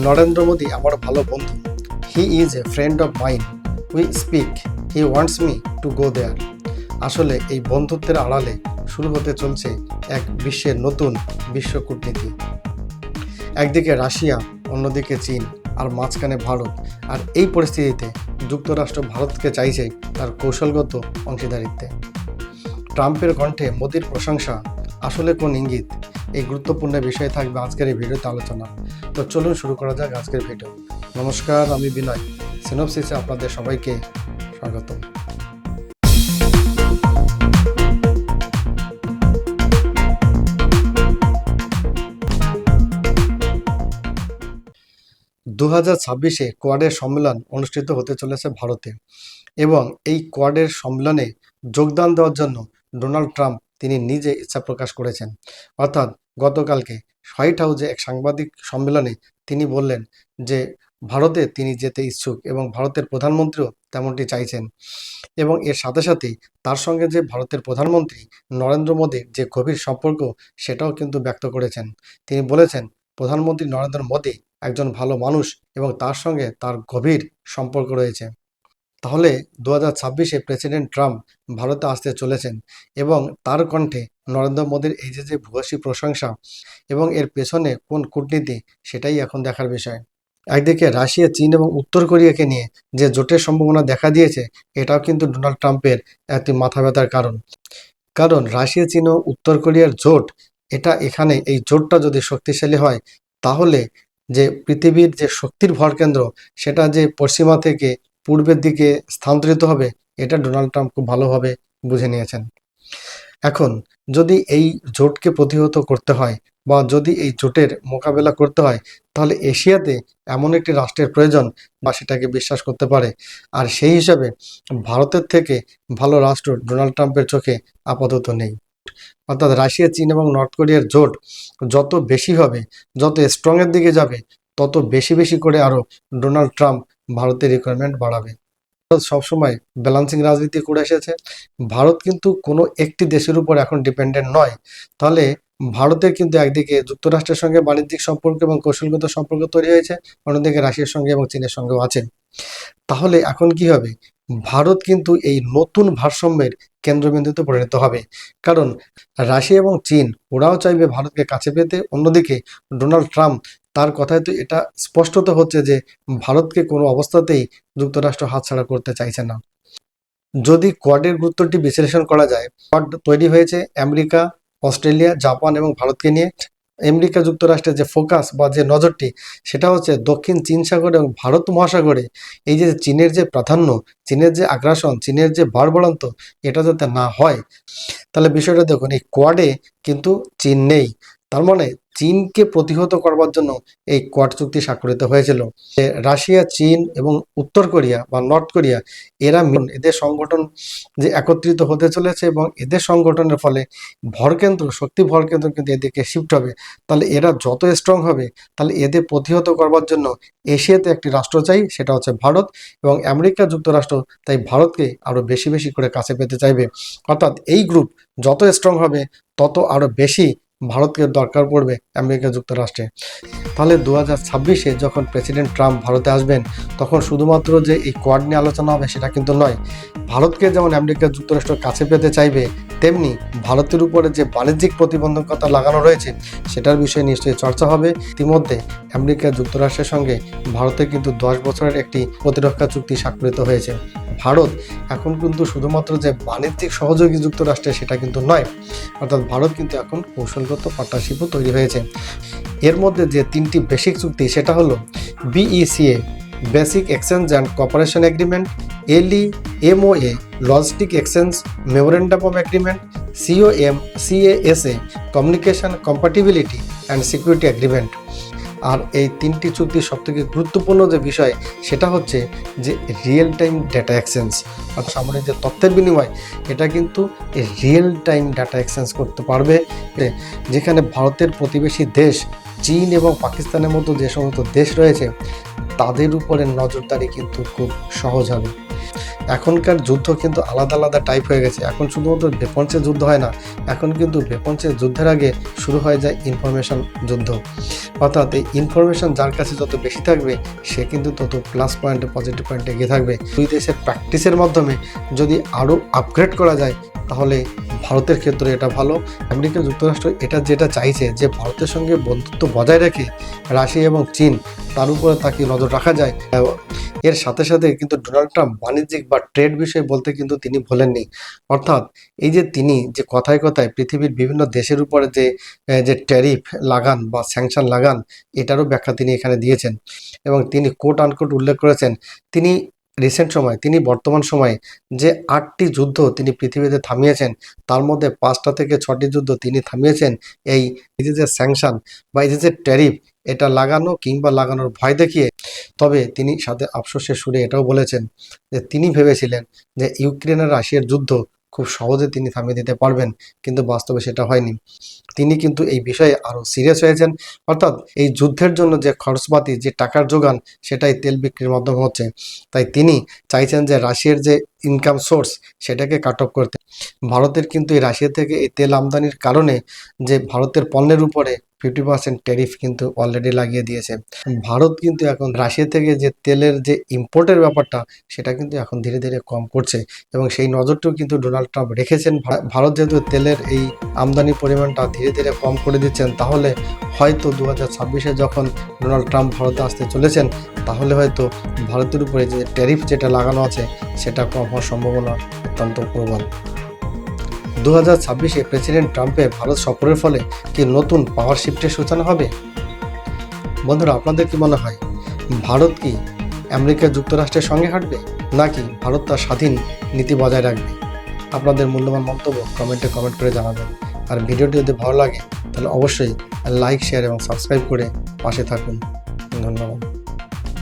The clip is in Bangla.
নরেন্দ্র মোদী আমার ভালো বন্ধু। He is a friend of mine we speak he wants me to go there আসলে এই বন্ধুত্বের আড়ালে শুরু হতে চলছে এক বিশ্বের নতুন বিশ্ব কূটনীতি। একদিকে রাশিয়া, অন্যদিকে চীন, আর মাঝখানে ভারত। আর এই পরিস্থিতিতে যুক্তরাষ্ট্র ভারতকে চাইছে তার কৌশলগত অংশীদারিত্বে। ট্রাম্পের কণ্ঠে মোদির প্রশংসা আসলে কোন ইঙ্গিত? এই গুরুত্বপূর্ণ বিষয় থাকবে আজকের এই ভিডিওতে আলোচনা। তো চলুন শুরু করা যাক আজকের ভিডিও। নমস্কার, আমি বিনয়। সিনোপসিসে আপনাদের সবাইকে স্বাগতম দু হাজার ছাব্বিশে কোয়াডের সম্মেলন অনুষ্ঠিত হতে চলেছে ভারতে এবং এই কোয়াডের সম্মেলনে যোগদান দেওয়ার জন্য ডোনাল্ড ট্রাম্প তিনি নিজে ইচ্ছা প্রকাশ করেছেন। অর্থাৎ গতকালকে হোয়াইট হাউসে এক সাংবাদিক সম্মেলনে তিনি বললেন যে, ভারতে তিনি যেতে ইচ্ছুক এবং ভারতের প্রধানমন্ত্রীও তেমনটি চাইছেন। এবং এর সাথে সাথে তার সঙ্গে যে ভারতের প্রধানমন্ত্রী নরেন্দ্র মোদীর যে গভীর সম্পর্ক, সেটাও কিন্তু ব্যক্ত করেছেন। তিনি বলেছেন, প্রধানমন্ত্রী নরেন্দ্র মোদী একজন ভালো মানুষ এবং তার সঙ্গে তার গভীর সম্পর্ক রয়েছে। তাহলে দু হাজার ছাব্বিশে প্রেসিডেন্ট ট্রাম্প ভারতে আসতে চলেছেন এবং তার কণ্ঠে নরেন্দ্র মোদীর এই যে যে ভূয়সী প্রশংসা এবং এর পেছনে কোন কূটনীতি, সেটাই এখন দেখার বিষয়। একদিকে রাশিয়া, চীন এবং উত্তর কোরিয়াকে নিয়ে যে জোটের সম্ভাবনা দেখা দিয়েছে, এটাও কিন্তু ডোনাল্ড ট্রাম্পের একটি মাথা ব্যথার কারণ। কারণ রাশিয়া, চীন ও উত্তর কোরিয়ার জোট, এটা এখানে এই জোটটা যদি শক্তিশালী হয়, তাহলে যে পৃথিবীর যে শক্তির ভরকেন্দ্র সেটা যে পশ্চিমা থেকে পূর্বের দিকে স্থানান্তরিত হবে, এটা ডোনাল্ড ট্রাম্প খুব ভালোভাবে বুঝে নিয়েছেন। এখন যদি এই জোটকে প্রতিহত করতে হয় বা যদি এই জোটের মোকাবেলা করতে হয়, তাহলে এশিয়াতে এমন একটি রাষ্ট্রের প্রয়োজন বা সেটাকে বিশ্বাস করতে পারে। আর সেই হিসাবে ভারতের থেকে ভালো রাষ্ট্র ডোনাল্ড ট্রাম্পের চোখে আপাতত নেই। অর্থাৎ রাশিয়া, চীন এবং নর্থ কোরিয়ার জোট যত বেশি হবে, যত স্ট্রংয়ের দিকে যাবে, তত বেশি বেশি করে আরও ডোনাল্ড ট্রাম্প ভারতের রিকোয়ারমেন্ট বাড়াবে। সবসময় ব্যালান্সিং রাজনীতি করে এসেছে। ভারত কিন্তু কোনো একটি দেশের উপর এখন ডিপেন্ডেন্ট নয়। তাহলে ভারতের কিন্তু একদিকে যুক্তরাষ্ট্রের সঙ্গে বাণিজ্যিক সম্পর্ক এবং কৌশলগত সম্পর্ক তৈরি হয়েছে, অন্যদিকে রাশিয়ার সঙ্গে এবং চীনের সঙ্গেও আছে তাহলে এখন কি হবে? ভারত কিন্তু এই নতুন ভারসাম্যের কেন্দ্রবিন্দুতে পরিণত হবে। কারণ রাশিয়া এবং চীন, ওরাও চাইবে ভারতকে কাছে পেতে, অন্যদিকে ডোনাল্ড ট্রাম্প তার কথায় তো এটা স্পষ্টত হচ্ছে যে ভারতকে কোনো অবস্থাতেই যুক্তরাষ্ট্র হাতছাড়া করতে চাইছে না। যদি কোয়াডের গুরুত্বটি বিশ্লেষণ করা যায়, কোয়াড তৈরি হয়েছে আমেরিকা, অস্ট্রেলিয়া, জাপান এবং ভারতকে নিয়ে। আমেরিকা যুক্তরাষ্ট্রের যে ফোকাস বা যে নজরটি, সেটা হচ্ছে দক্ষিণ চীন সাগর এবং ভারত মহাসাগরে। এই যে চীনের যে প্রাধান্য, চীনের যে আগ্রাসন, চীনের যে বাড়বাড়ন্ত এটা যাতে না হয়, তাহলে বিষয়টা দেখুন, এই কোয়াডে কিন্তু চীন নেই। তার মানে চীনকে প্রতিহত করবার জন্য এই কোয়াড চুক্তি স্বাক্ষরিত হয়েছিল। রাশিয়া, চীন এবং উত্তর কোরিয়া বা নর্থ কোরিয়া, এরা এদের সংগঠন যে একত্রিত হতে চলেছে এবং এদের সংগঠনের ফলে ভরকেন্দ্র শক্তি ভরকেন্দ্র কিন্তু এদিকে শিফট হবে। তাহলে এরা যত স্ট্রং হবে, তাহলে এদের প্রতিহত করবার জন্য এশিয়াতে একটি রাষ্ট্র চাই, সেটা হচ্ছে ভারত এবং আমেরিকা যুক্তরাষ্ট্র, তাই ভারতকে আরও বেশি বেশি করে কাছে পেতে চাইবে। অর্থাৎ এই গ্রুপ যত স্ট্রং হবে, তত আরও বেশি ভারতকে দরকার পড়বে আমেরিকা যুক্তরাষ্ট্রে। তাহলে দু ছাব্বিশে যখন প্রেসিডেন্ট ট্রাম্প ভারতে আসবেন, তখন শুধুমাত্র যে এই কোয়াড নিয়ে আলোচনা হবে সেটা কিন্তু নয়। ভারতকে যেমন আমেরিকা যুক্তরাষ্ট্র কাছে পেতে চাইবে, তেমনি ভারতের উপরে যে বাণিজ্যিক প্রতিবন্ধকতা লাগানো রয়েছে, সেটার বিষয়ে নিশ্চয়ই চর্চা হবে। ইতিমধ্যে আমেরিকা যুক্তরাষ্ট্রের সঙ্গে ভারতের কিন্তু দশ বছরের একটি প্রতিরক্ষা চুক্তি স্বাক্ষরিত হয়েছে। ভারত এখন কিন্তু শুধুমাত্র যে বাণিজ্যিক সহযোগী যুক্তরাষ্ট্রে সেটা কিন্তু নয়, অর্থাৎ ভারত কিন্তু এখন কৌশলগত পার্টনারশিপও তৈরি হয়েছে। এর মধ্যে যে তিনটি বেসিক চুক্তি, সেটা হলো BECA, basic exchange and cooperation agreement, LEMOA, logistic exchange, memorandum of agreement, COMCASA, communication compatibility and security agreement. আর এই তিনটি চুক্তির সবথেকে গুরুত্বপূর্ণ যে বিষয়, সেটা হচ্ছে যে রিয়েল টাইম ডেটা এক্সচেঞ্জ আর সামরিক যে তথ্যের বিনিময়, এটা কিন্তু রিয়েল টাইম ডাটা এক্সচেঞ্জ করতে পারবে। যেখানে ভারতের প্রতিবেশী দেশ, চীন এবং পাকিস্তানের মতো যে সমস্ত দেশ রয়েছে তাদের উপরে নজরদারি কিন্তু খুব সহজ হবে। এখনকার যুদ্ধ কিন্তু আলাদা আলাদা টাইপ হয়ে গেছে। এখন শুধুমাত্র ভেপন্সের যুদ্ধ হয় না, এখন কিন্তু ভেপন্সের যুদ্ধের আগে শুরু হয়ে যায় ইনফরমেশন যুদ্ধ। অর্থাৎ এই ইনফরমেশন যার কাছে যত বেশি থাকবে, সে কিন্তু তত প্লাস পয়েন্টে পজিটিভ পয়েন্টে এগিয়ে থাকবে। দুই দেশের প্র্যাকটিসের মাধ্যমে যদি আরও আপগ্রেড করা যায়, তাহলে ভারতের ক্ষেত্রে এটা ভালো, আমেরিকা যুক্তরাষ্ট্র এটা যেটা চাইছে যে ভারতের সঙ্গে বন্ধুত্ব বজায় রেখে রাশিয়া এবং চীন তার উপরে তাকে নজর রাখা যায়। এর সাথে সাথে কিন্তু ডোনাল্ড ট্রাম্প বাণিজ্যিক বা ট্রেড বিষয়ে বলতে কিন্তু তিনি ভোলেননি। অর্থাৎ এই যে তিনি যে কথায় কথায় পৃথিবীর বিভিন্ন দেশের উপরে যে যে ট্যারিফ লাগান বা স্যাংশন লাগান, এটারও ব্যাখ্যা তিনি এখানে দিয়েছেন। এবং তিনি কোট আনকোট উল্লেখ করেছেন, তিনি রিসেন্ট সময়, তিনি বর্তমান সময়ে যে আটটি যুদ্ধ তিনি পৃথিবীতে থামিয়েছেন, তার মধ্যে পাঁচটা থেকে ছটি যুদ্ধ তিনি থামিয়েছেন, এই যে স্যাংশন বা এই যে ট্যারিফ এটা লাগানো কিংবা লাগানোর ভয় দেখিয়ে তবে তিনি সাথে আফসোসের সুরে এটাও বলেছেন যে তিনি ভেবেছিলেন যে ইউক্রেন আর রাশিয়ার যুদ্ধ খুব সহজে তিনি থামিয়ে দিতে পারবেন, কিন্তু বাস্তবে সেটা হয়নি। তিনি কিন্তু এই বিষয়ে আরও সিরিয়াস হয়েছেন। অর্থাৎ এই যুদ্ধের জন্য যে খরচপাতি, যে টাকার যোগান, সেটাই তেল বিক্রির মাধ্যমে হচ্ছে। তাই তিনি চাইছেন যে রাশিয়ার যে ইনকাম সোর্স সেটাকে কাট অফ করতে। ভারতের কিন্তু এই রাশিয়া থেকে এই তেল আমদানির কারণে যে ভারতের পণ্যের উপরে ফিফটি পার্সেন্ট ট্যারিফ কিন্তু অলরেডি লাগিয়ে দিয়েছে। ভারত কিন্তু এখন রাশিয়া থেকে যে তেলের যে ইম্পোর্টের ব্যাপারটা, সেটা কিন্তু এখন ধীরে ধীরে কম করছে। এবং সেই নজরটিও কিন্তু ডোনাল্ড ট্রাম্প রেখেছেন। ভারত যেহেতু তেলের এই আমদানি পরিমাণটা ধীরে ধীরে কম করে দিচ্ছেন, তাহলে হয়তো দু হাজার ছাব্বিশে যখন ডোনাল্ড ট্রাম্প ভারতে আসতে চলেছেন, তাহলে হয়তো ভারতের উপরে যে ট্যারিফ যেটা লাগানো আছে, সেটা কম হওয়ার সম্ভাবনা অত্যন্ত প্রবল। দু হাজার ছাব্বিশে প্রেসিডেন্ট ট্রাম্পের ভারত সফরের ফলে কি নতুন পাওয়ার শিফটের সূচনা হবে? বন্ধুরা, আপনাদের কি মনে হয়, ভারত কি আমেরিকা যুক্তরাষ্ট্রের সঙ্গে হাঁটবে, নাকি ভারত তার স্বাধীন নীতি বজায় রাখবে? আপনাদের মূল্যবান মন্তব্য কমেন্টে কমেন্ট করে জানাবেন। আর ভিডিওটি যদি ভালো লাগে, তাহলে অবশ্যই লাইক, শেয়ার এবং সাবস্ক্রাইব করে পাশে থাকুন। ধন্যবাদ।